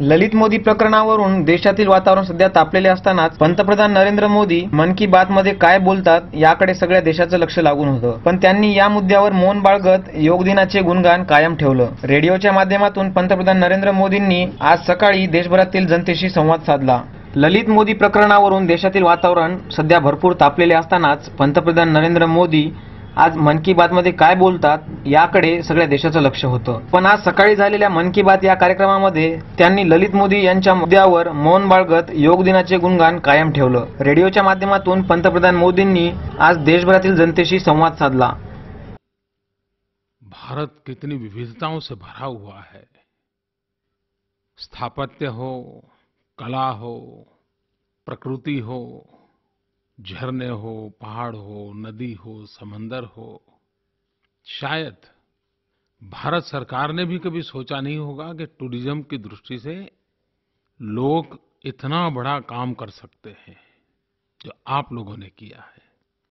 ललित मोदी प्रकरणावरून देशातील वातावरण सध्या तापलेले असतानाच पंतप्रधान नरेंद्र मोदी मन की बात मध्ये काय बोलतात याकडे सगळ्या देशाचं लक्ष लागून होतं. पण त्यांनी या मुद्द्यावर मौन बाळगत योग दिनाचे गुणगान कायम ठेवलं. रेडिओच्या माध्यमातून पंतप्रधान नरेंद्र मोदींनी आज सकाळी देशभरातील जनतेशी संवाद साधला. ललित मोदी प्रकरणावरून देशातील वातावरण सध्या भरपूर तापलेले असतानाच पंतप्रधान नरेंद्र मोदी आज मन की बात मध्ये काय बोलतात याकडे सगळ्या देशाचं लक्ष होतं. पण आज सकाळी झालेल्या मन की बात या कार्यक्रमामध्ये त्यांनी ललित मोदी यांच्या मुद्द्यावर मौन बाळगत योग दिनाचे गुणगान कायम ठेवलं. रेडिओच्या माध्यमातून पंतप्रधान मोदींनी आज देशभरातील जनतेशी संवाद साधला. भारत कितनी विविधताओं से भरा हुआ है। स्थापत्य हो कला हो प्रकृति हो झरने हो, पहाड़ हो, नदी हो, समंदर हो, शायद भारत सरकार ने भी कभी सोचा नहीं होगा कि टूरिज़्म की दृष्टि से लोग इतना बड़ा काम कर सकते हैं जो आप लोगों ने किया है।